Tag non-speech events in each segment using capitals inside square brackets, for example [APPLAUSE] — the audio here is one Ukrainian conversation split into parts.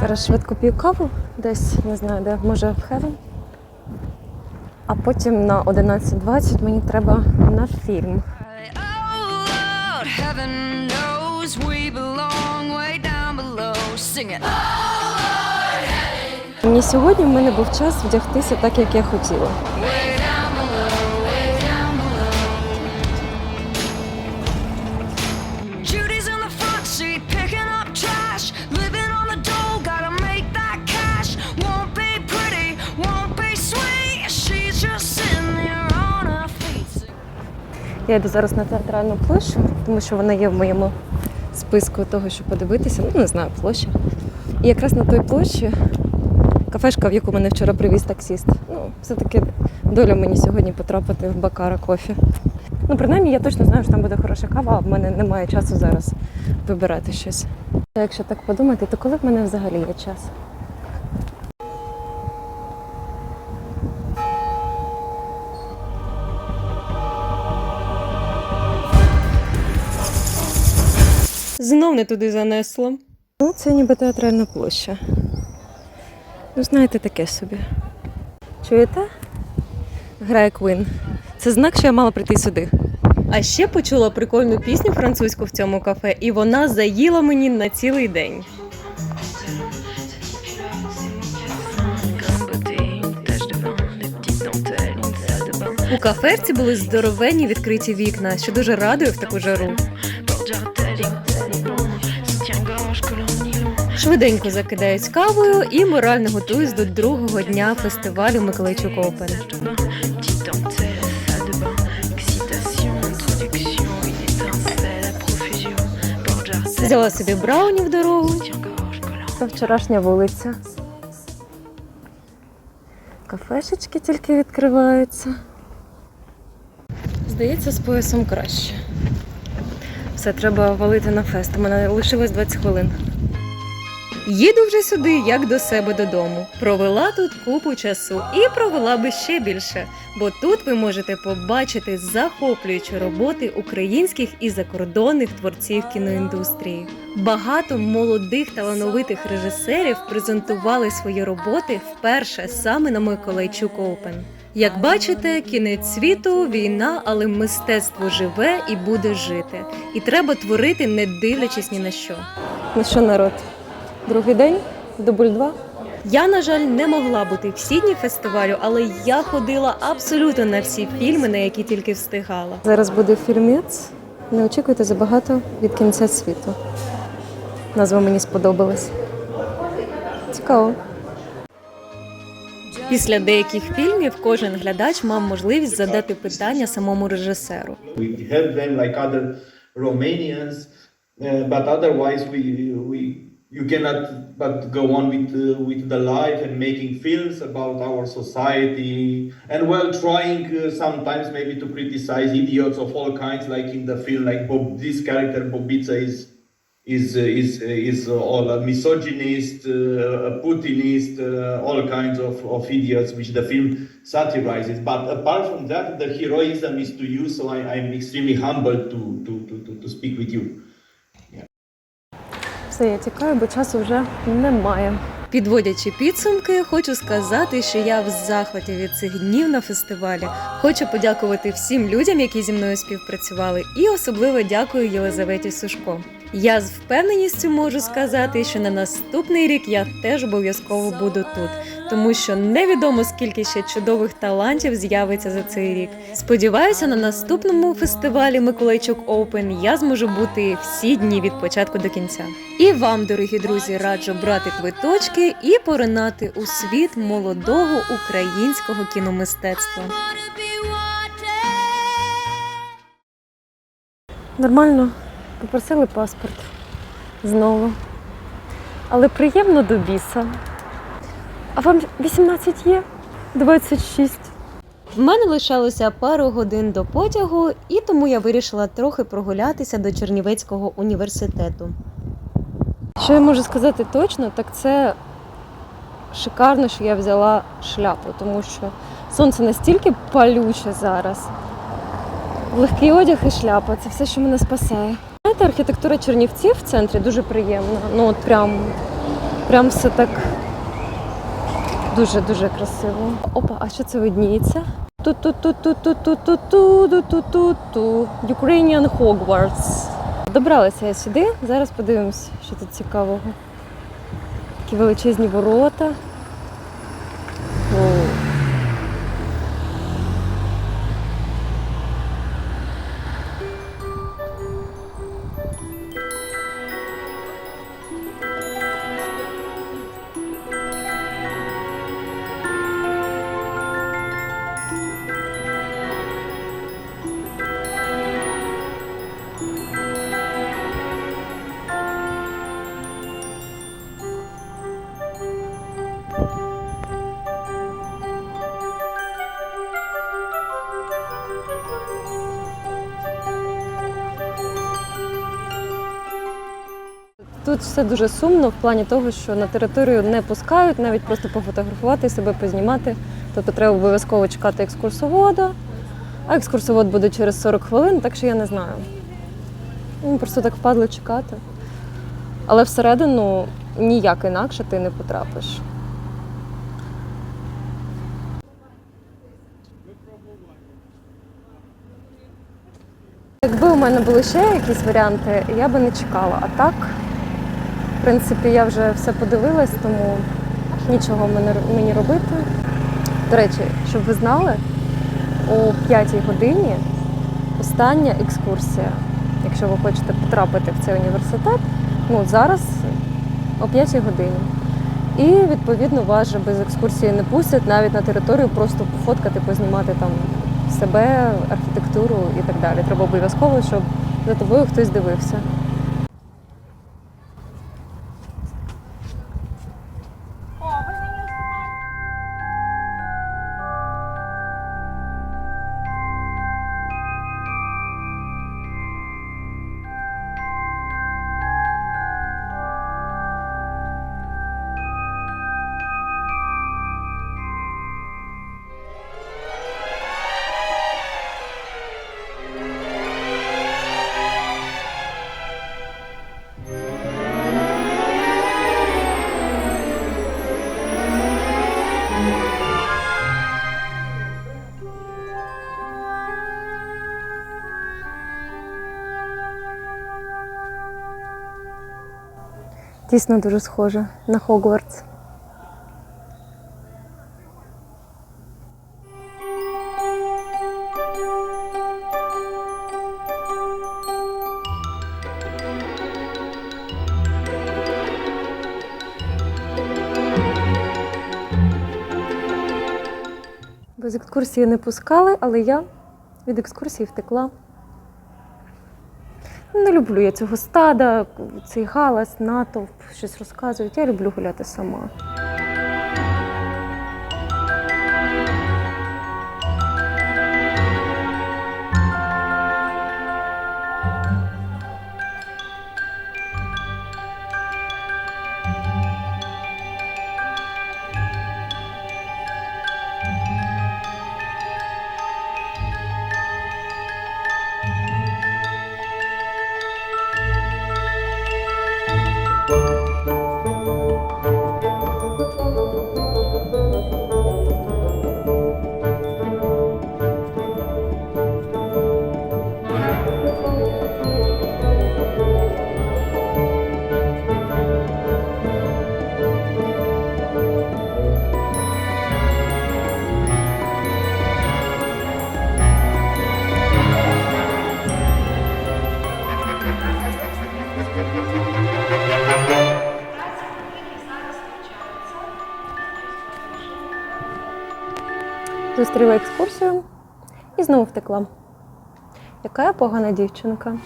Зараз швидко п'ю каву, десь не знаю, де може в Хевен. А потім на 11.20 мені треба на фільм. Oh. Мені сьогодні в мене був час вдягтися так, як я хотіла. Я йду зараз на театральну площу, тому що вона є в моєму списку того, що подивитися. Ну, не знаю, площа. І якраз на той площі кафешка, в яку мене вчора привіз таксіст. Ну, все-таки доля мені сьогодні потрапити в Бакара кофі. Ну, принаймні, я точно знаю, що там буде хороша кава, а в мене немає часу зараз вибирати щось. Якщо так подумати, то коли в мене взагалі є час? Знов не туди занесло. Ну, це ніби театральна площа. Ну, знаєте, таке собі. Чуєте? Грає Квін. Це знак, що я мала прийти сюди. А ще почула прикольну пісню французьку в цьому кафе, і вона заїла мені на цілий день. У кафешці були здоровенні відкриті вікна, що дуже радує в таку жару. Швиденько закидають кавою і морально готуюсь до другого дня фестивалю Миколайчук Опен. Взяла собі брауні в дорогу. Це вчорашня вулиця. Кафешечки тільки відкриваються. Здається, з поясом краще. Все, треба валити на фест. У мене лишилось 20 хвилин. Їду вже сюди, як до себе додому. Провела тут купу часу і провела би ще більше, бо тут ви можете побачити захоплюючі роботи українських і закордонних творців кіноіндустрії. Багато молодих талановитих режисерів презентували свої роботи вперше саме на Миколайчук Оупен. Як бачите, кінець світу, війна, але мистецтво живе і буде жити. І треба творити, не дивлячись ні на що. Ну що, народ? Другий день, дубль 2. Я, на жаль, не могла бути всі дні фестивалю, але я ходила абсолютно на всі фільми, на які тільки встигала. Зараз буде фільмець. Не очікуйте забагато від кінця світу. Назва мені сподобалась. Цікаво. Після деяких фільмів кожен глядач мав можливість задати питання самому режисеру. We help them like other Romanians, uh, but otherwise we we you cannot but go on with uh, with the life and making films about our society and well trying uh, sometimes maybe to criticize idiots of all kinds like in the film like Bob this character Bobica is is uh, is uh, is all a misogynist, uh, a Putinist, all kinds of, of idiots which the film satirizes. But apart from that, the heroism is to you. So I, I'm extremely humbled to, to, to, to, to speak with you. Все, я тікаю, бо часу вже немає. Підводячи підсумки, хочу сказати, що я в захваті від цих днів на фестивалі. Хочу подякувати всім людям, які зі мною співпрацювали, і особливо дякую Єлизаветі Сушко. Я з впевненістю можу сказати, що на наступний рік я теж обов'язково буду тут, тому що невідомо скільки ще чудових талантів з'явиться за цей рік. Сподіваюся, на наступному фестивалі Миколайчук Оупен я зможу бути всі дні від початку до кінця. І вам, дорогі друзі, раджу брати квиточки і поринати у світ молодого українського кіномистецтва. Нормально, попросили паспорт знову. Але приємно до біса. А вам 18 є? 26. В мене лишалося пару годин до потягу, і тому я вирішила трохи прогулятися до Чернівецького університету. Що я можу сказати точно, так це шикарно, що я взяла шляпу, тому що сонце настільки палюче зараз. Легкий одяг і шляпа це все, що мене спасає. Знаєте, архітектура Чернівців в центрі дуже приємна. Ну от прям, прям все так дуже-дуже красиво. Опа, а що це видніється? Ту-ту-ту-ту-ту-ту-ту-ту-ту-ту. Ukrainian Hogwarts. Добралася я сюди. Зараз подивимось, що тут цікавого. Такі величезні ворота. Тут все дуже сумно в плані того, що на територію не пускають, навіть просто пофотографувати себе, познімати. Тобто треба обов'язково чекати екскурсовода, а екскурсовод буде через 40 хвилин, так що я не знаю. Ну, Просто так впадло чекати. Але всередину ніяк інакше ти не потрапиш. Якби у мене були ще якісь варіанти, я би не чекала. А так, принципі, я вже все подивилась, тому нічого мені робити. До речі, щоб ви знали, о 5 годині остання екскурсія. Якщо ви хочете потрапити в цей університет, ну зараз о 5 годині. І відповідно вас же без екскурсії не пустять навіть на територію, просто пофоткати, познімати там себе, архітектуру і так далі. Треба обов'язково, щоб за тобою хтось дивився. Дійсно дуже схоже на Хогвартс. Без екскурсії не пускали, але я від екскурсії втекла. Не люблю я цього стада, цей галас, натовп, щось розказують. Я люблю гуляти сама. Зустріла екскурсію і знову втекла. Яка я погана дівчинка.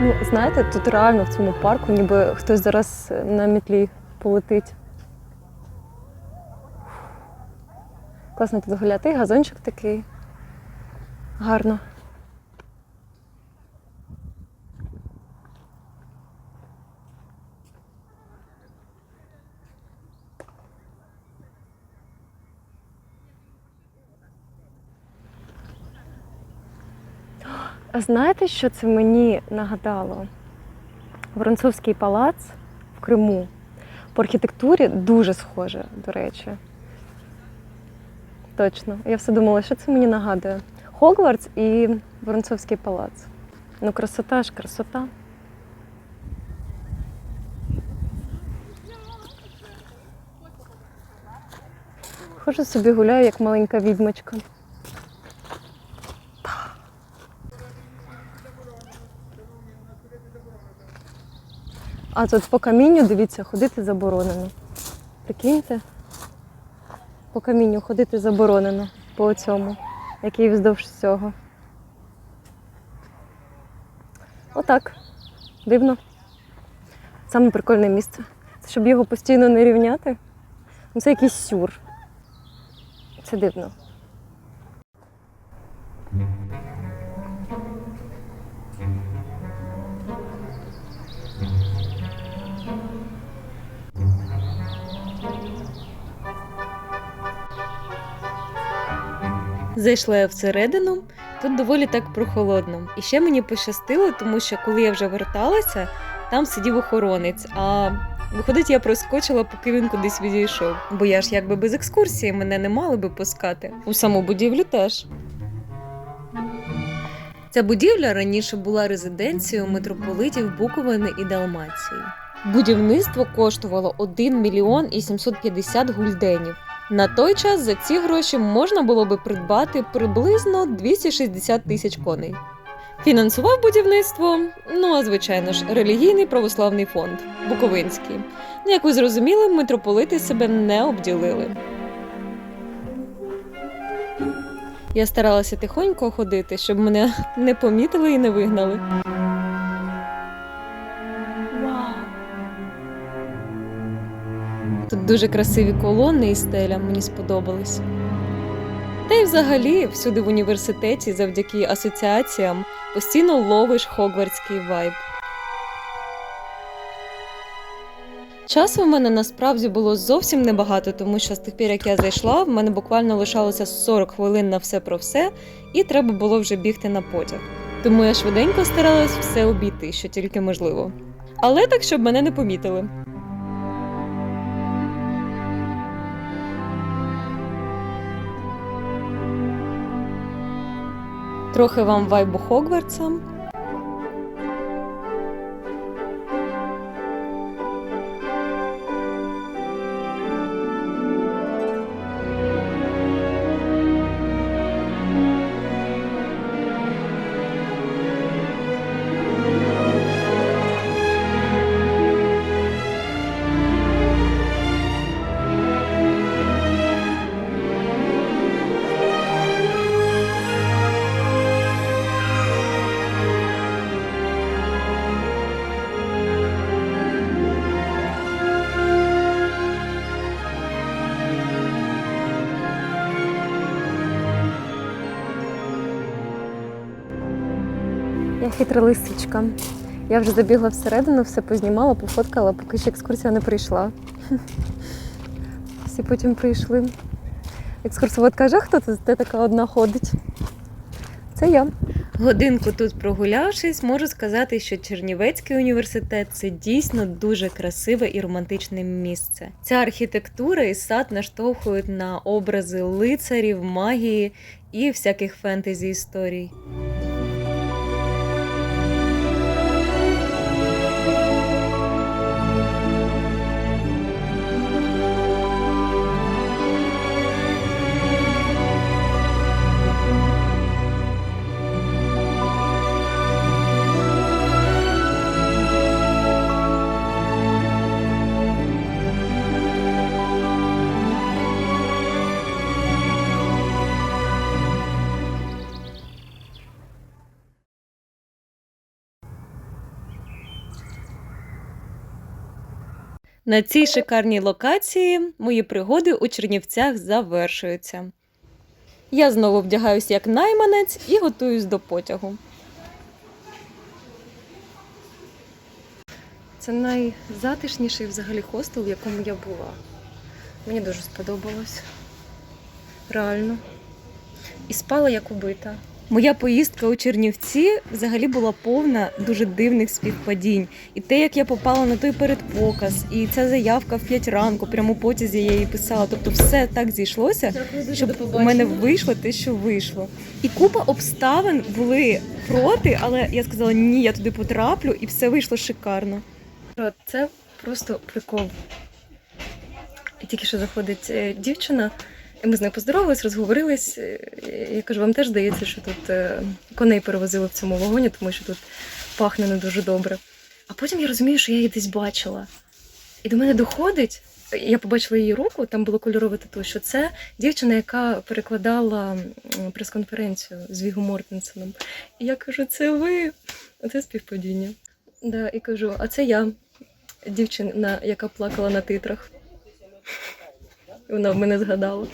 Ну, знаєте, тут реально в цьому парку, ніби хтось зараз на мітлі полетить. Класно тут гуляти, газончик такий. Гарно. А знаєте, що це мені нагадало? Воронцовський палац в Криму. По архітектурі дуже схоже, до речі. Точно. Я все думала, що це мені нагадує. Хогвартс і Воронцовський палац. Ну, красота ж, красота. Хожу собі гуляю, як маленька відьмочка. А тут по камінню, дивіться, ходити заборонено. Прикиньте? По камінню ходити заборонено по цьому, який вздовж цього. Отак. Дивно. Саме прикольне місце. Це щоб його постійно не рівняти. Ну, це якийсь сюр. Це дивно. Зайшла я всередину, тут доволі так прохолодно. І ще мені пощастило, тому що коли я вже верталася, там сидів охоронець. А виходить, я проскочила, поки він кудись відійшов. Бо я ж якби без екскурсії мене не мали би пускати. У саму будівлю теж. Ця будівля раніше була резиденцією митрополитів Буковини і Далмації. Будівництво коштувало 1 мільйон і 750 гульденів. На той час за ці гроші можна було би придбати приблизно 260 тисяч коней. Фінансував будівництво, ну а звичайно ж, релігійний православний фонд Буковинський. Як ви зрозуміли, митрополити себе не обділили. Я старалася тихонько ходити, щоб мене [LAUGHS] не помітили і не вигнали. Дуже красиві колони і стеля, мені сподобались. Та й взагалі, всюди в університеті, завдяки асоціаціям, постійно ловиш хогвартський вайб. Часу в мене насправді було зовсім небагато, тому що з тих пір, як я зайшла, в мене буквально лишалося 40 хвилин на все про все, і треба було вже бігти на потяг. Тому я швиденько старалась все обійти, що тільки можливо. Але так, щоб мене не помітили. Трохи вам вайбу Хогвартса. Я хитра лисичка. Я вже забігла всередину, все познімала, пофоткала, поки ще екскурсія не прийшла. Всі потім прийшли. Екскурсовод каже, хто тут де така одна ходить? Це я. Годинку тут прогулявшись, можу сказати, що Чернівецький університет це дійсно дуже красиве і романтичне місце. Ця архітектура і сад наштовхують на образи лицарів, магії і всяких фентезі історій. На цій шикарній локації мої пригоди у Чернівцях завершуються. Я знову вдягаюсь як найманець і готуюсь до потягу. Це найзатишніший взагалі хостел, в якому я була. Мені дуже сподобалось. Реально. І спала як убита. Моя поїздка у Чернівці взагалі була повна дуже дивних співпадінь. І те, як я попала на той передпоказ, і ця заявка в 5 ранку, прямо у потязі я її писала. Тобто, все так зійшлося, щоб у мене вийшло те, що вийшло. І купа обставин були проти, але я сказала, ні, я туди потраплю, і все вийшло шикарно. Це просто прикол. І тільки що заходить е, дівчина, ми з нею поздоровались, розговорились. Е, Я кажу, вам теж здається, що тут е, коней перевозили в цьому вагоні, тому що тут пахне не дуже добре. А потім я розумію, що я її десь бачила. І до мене доходить. Я побачила її руку, там було кольорове тату, що це дівчина, яка перекладала прес-конференцію з Вігом Мортенсеном. І я кажу, це ви. Оце співпадіння. Да, і кажу, а це я, дівчина, яка плакала на титрах. Вона в мене згадала.